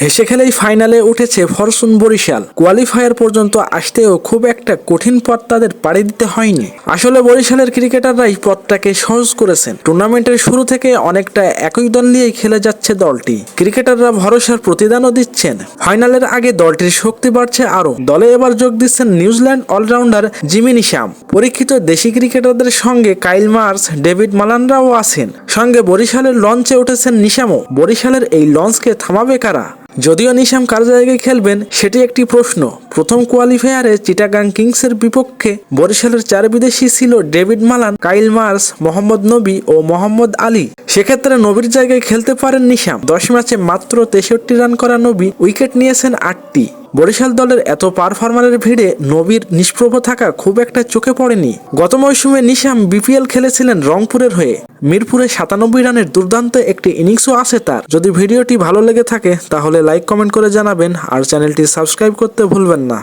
হেসে খেলেই ফাইনালে উঠেছে ফরচুন বরিশাল। কোয়ালিফায়ার পর্যন্ত আসতেও খুব একটা কঠিন পথ তাদের পাড়ি দিতে হয়নি। আসলে বরিশালের ক্রিকেটাররাই পথটাকে সহজ করেছেন। টুর্নামেন্টের শুরু থেকে অনেকটা একই দল নিয়েই খেলে যাচ্ছে দলটি। ক্রিকেটাররা ভরসার প্রতিদানও দিচ্ছেন। ফাইনালের আগে দলটির শক্তি বাড়ছে আরও। দলে এবার যোগ দিচ্ছেন New Zealand allrounder Jimmy Neesham পরীক্ষিত দেশি ক্রিকেটারদের সঙ্গে কাইল মার্স, ডেভিড মালানরাও আছেন। সঙ্গে বরিশালের লঞ্চে উঠেছেন নিশামও। বরিশালের এই লঞ্চকে থামাবে কারা? যদিও নিশাম কার জায়গায় খেলবেন, সেটি একটি প্রশ্ন। প্রথম কোয়ালিফায়ারে চিটাগাং কিংসের বিপক্ষে বরিশালের চার বিদেশি ছিল David Malan, Kyle Mayers, Mohammad Nabi ও মোহাম্মদ আলী। সেক্ষেত্রে নবীর জায়গায় খেলতে পারেন নিশাম। দশ ম্যাচে মাত্র তেষট্টি রান করা নবী, উইকেট নিয়েছেন আটটি। বরিশাল দলের এত পারফরমারের ভিড়ে নবীর নিষ্প্রভ থাকা খুব একটা চোখে পড়েনি। গত মৌসুমে নিশাম বিপিএল খেলেছিলেন রংপুরের হয়ে। মিরপুরে সাতানব্বই রানের দুর্দান্ত একটি ইনিংসও আছে তার। যদি ভিডিওটি ভালো লেগে থাকে, তাহলে লাইক কমেন্ট করে জানাবেন। আর চ্যানেলটি সাবস্ক্রাইব করতে ভুলবেন না।